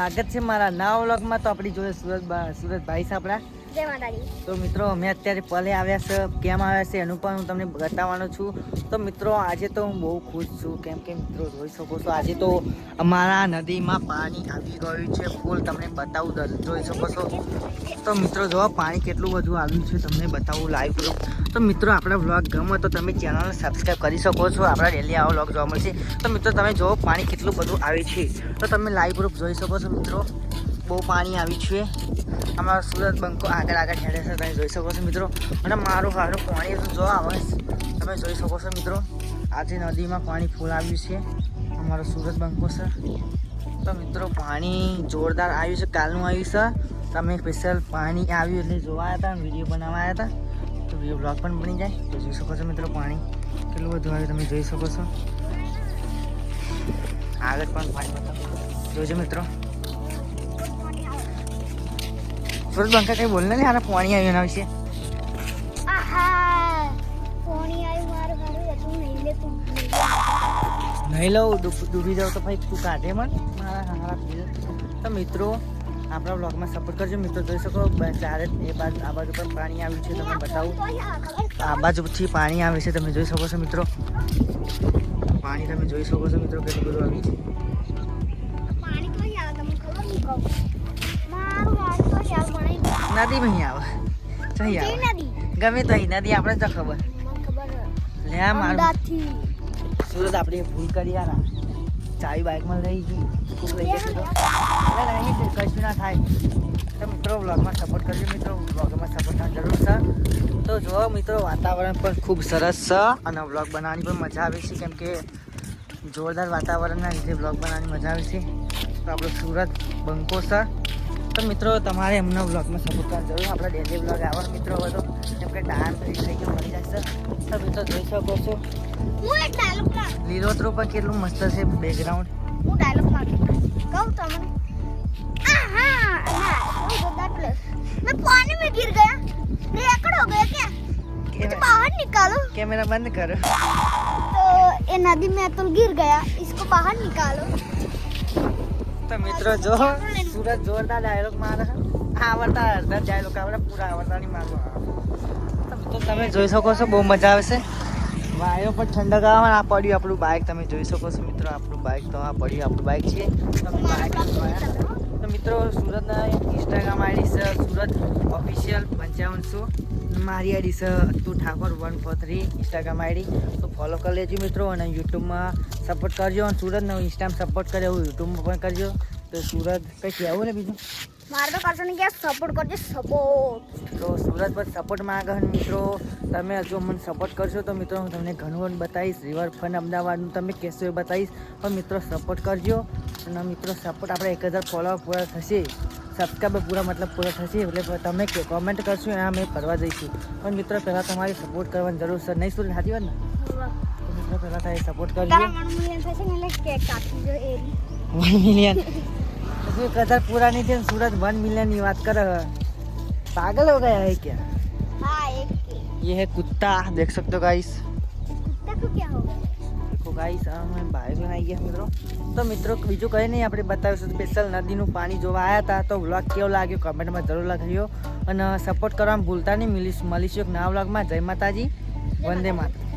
સ્વાગત છે મારા નવા વ્લોગમાં. તો આપણી જોડે સુરત સુરત સુરતભાઈ છે તો મિત્રો, અમે અત્યારે પલે આવ્યા છે. કેમ આવ્યા છે એનું પણ હું તમને બતાવવાનો છું. તો મિત્રો, આજે તો હું બહુ ખુશ છું. કેમ કે મિત્રો, જોઈ શકો છો, આજે તો અમારા નદીમાં પાણી આવી ગયું છે. ફૂલ તમને બતાવું જોઈ શકો છો. તો મિત્રો, જો પાણી કેટલું બધું આવ્યું છે તમને બતાવું લાઈવ બ્લોગ તો મિત્રો, આપણા વ્લોગ ગમે તો તમે ચેનલને સબસ્ક્રાઈબ કરી શકો છો. આપણા ડેલી આવો બ્લોગ જોવા મળશે. તો મિત્રો, તમે જો પાણી કેટલું બધું આવે છે. તો તમે લાઈવ પ્રૂફ જોઈ શકો છો, મિત્રો. બહુ પાણી આવ્યું છે. અમારો સુરત બંકો આગળ આગળ હેડે છે, તમે જોઈ શકો છો મિત્રો. અને મારું હારું પાણી જોવા આવે. તમે જોઈ શકો છો મિત્રો. આજે નદીમાં પાણી ફૂલ આવ્યું છે. અમારો સુરત બંકો છે. તો મિત્રો, પાણી જોરદાર આવ્યું છે. કાલનું આવ્યું છે. તમે સ્પેશિયલ પાણી આવ્યું એટલે જોવા હતા વીડિયો બનાવવા હતા. તો વીડિયો બ્લોગ પણ બની જાય. તો જોઈ શકો છો મિત્રો પાણી કેટલું બધું આવ્યું તમે જોઈ શકો છો. આગળ પણ પાણી જોજો મિત્રો. સુરત બંકા કઈ બોલ ને આને પાણી આવ્યું એના વિશે? નહીં લઉં? ડૂબી જાવ તો ભાઈ તું કાઢે મન. મારા હારા બિલ તો મિત્રો આપણા બ્લોગમાં સપોર્ટ કરજો. મિત્રો જોઈ શકો ચારે એ બાજુ આ બાજુ પણ પાણી આવ્યું છે તમને બતાવું. આ બાજુથી પાણી આવે છે તમે જોઈ શકો છો મિત્રો. પાણી તમે જોઈ શકો છો મિત્રો કેટલું બધું આવ્યું છે. પાણી માં આવે. જઈ આવે. ગમે તો નદી આપણે તો ખબર. લે મારું. સુરત આપણે ભૂલ કરી યાર. ચાવી બાઇકમાં લઈ ગઈ. કશું ના થાય. તો મિત્રો વ્લોગમાં સપોર્ટ કરજો મિત્રો. વ્લોગમાં સપોર્ટ જરૂર છે. તો જો મિત્રો વાતાવરણ પણ ખૂબ સરસ છે. અને વ્લોગ બનાવવાની પણ મજા આવે છે. કેમ કે જોરદાર વાતાવરણના લીધે વ્લોગ બનાવવાની મજા આવે છે. તો આપણું સુરત બંકો છે. તો મિત્રો તમારે એમનો બ્લોગમાં સપોર્ટ કરવાની જરૂર આપણા ડેલી બ્લોગ આવવાનો મિત્રો હવે તો કેમ કે ટાઈમ ફ્રી થઈ ગયો મળી જશે તો મિત્રો જોઈ શકો છો હું એક ડાયલોગ માર લીલોતરું પણ કેટલું મસ્ત છે બેકગ્રાઉન્ડ હું ડાયલોગ મારું કહું તમને आहा ना वो जोरदार प्लस मैं पानी में गिर गया रेकड़ हो गया क्या मुझे बाहर निकालो કેમેરા બંધ કરો तो ये नदी में तो गिर गया इसको बाहर निकालो તો મિત્રો જો સુરત જોરદાર ડાયલોગ મારે. આવડતા અડધા ડાયલોગ આવડે, પૂરા આવડતા નહીં મારવા તો તમે જોઈ શકો છો, બહુ મજા આવે છે વાયરો પણ ઠંડક આવે આ પડ્યું આપણું બાઇક તમે જોઈ શકો છો મિત્રો, આપણું બાઇક તો આ પડ્યું આપણું બાઇક છે. તો મિત્રો, સુરતના ઇન્સ્ટાગ્રામ આઈડી છે, સુરત ઓફિશિયલ પંચાવનસો મારી આઈડી છે Atu Thakor one four three Instagram ID તો ફોલો કરી લેજો મિત્રો, અને યુટ્યુબમાં સપોર્ટ કરજો. અને સુરતનો ઇન્સ્ટામાં સપોર્ટ કરે એવું યુટ્યુબમાં પણ કરજો. તો સુરત કંઈ કહેવું ને બીજું? મારે તો કરશો ને કે સપોર્ટ કરજો સપોર્ટ તો સુરત પર સપોર્ટ માંગે છે મિત્રો તમે જો મને સપોર્ટ કરશો તો મિત્રો હું તમને ઘણું બધું બતાવીશ. રિવરફ્રન્ટ અમદાવાદનું તમે કહેશો એ બતાવીશ. પણ મિત્રો સપોર્ટ કરજો. અને મિત્રો સપોર્ટ આપણે એક હજાર ફોલોઅર પૂરા થશે. સબસ્ક્રાઈબર પૂરા મતલબ પૂરા થશે એટલે તમે કોમેન્ટ કરશો એના અમે કરવા જઈશું. પણ મિત્રો પહેલાં તમારે સપોર્ટ કરવાની જરૂર છે. નહીં સુરત સાચી વાત ને? મિત્રો પહેલાં તમે સપોર્ટ કરજો. મન મૂલ્ય થશે ને એટલે કેક કાપી જો એરી વન મિલિયન હજુ એક હજાર પૂરા નહીં થયા ને સુરત વન મિલિયનની વાત કરે છે. પાગલ હો ગયા હે क्या हाँ एक के ये है कुत्ता देख सकते हो गाइस कुत्ते को क्या हो गया देखो गाइस અમે બાઇક લઈને આવી ગયા મિત્રો તો મિત્રો બીજું કંઈ નહીં આપણે બતાવીશું સ્પેશિયલ નદીનું પાણી જોવા આવ્યા હતા તો વ્લોગ કેવો લાગ્યો કમેન્ટમાં જરૂર લખાયો અને સપોર્ટ કરવાનું ભૂલતા નહીં મિલીશ મળીશું એક નવા વ્લોગમાં જય માતાજી વંદે માતા